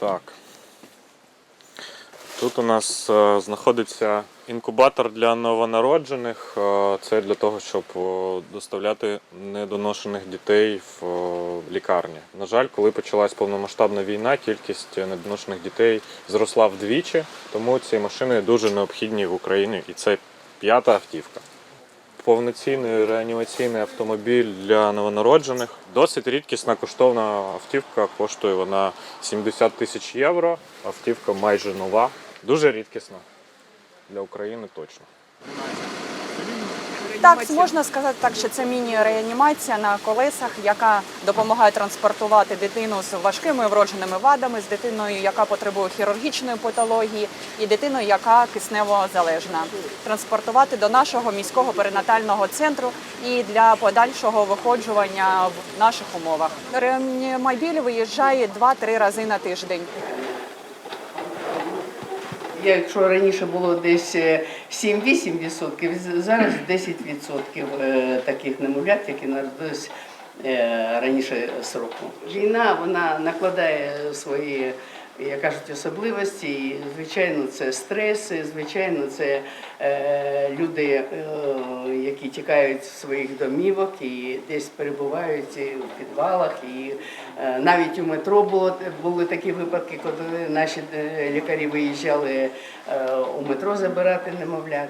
Так. Тут у нас е, знаходиться інкубатор для новонароджених. Е, Це для того, щоб доставляти недоношених дітей в лікарні. На жаль, коли почалась повномасштабна війна, кількість недоношених дітей зросла вдвічі, тому ці машини дуже необхідні в Україні, і це п'ята автівка. Повноцінний реанімаційний автомобіль для новонароджених. Досить рідкісна коштовна автівка. Коштує вона 70 тисяч євро. Автівка майже нова. Дуже рідкісна. Для України точно. Так, можна сказати так, що це міні-реанімація на колесах, яка допомагає транспортувати дитину з важкими вродженими вадами, з дитиною, яка потребує хірургічної патології, і дитиною, яка киснево залежна. Транспортувати до нашого міського перинатального центру і для подальшого виходжування в наших умовах. Реанімобіль виїжджає 2-3 рази на тиждень. Якщо раніше було десь е, 7-8%, зараз 10% е, таких немовлят, які народились е, раніше сроку. Війна вона накладає свої, як кажуть, особливості. І, звичайно, це стреси, звичайно, це е, люди, е, які тікають з своїх домівок і десь перебувають в підвалах. І е, навіть у метро було були такі випадки, коли наші е, лікарі виїжджали е, у метро забирати немовлят.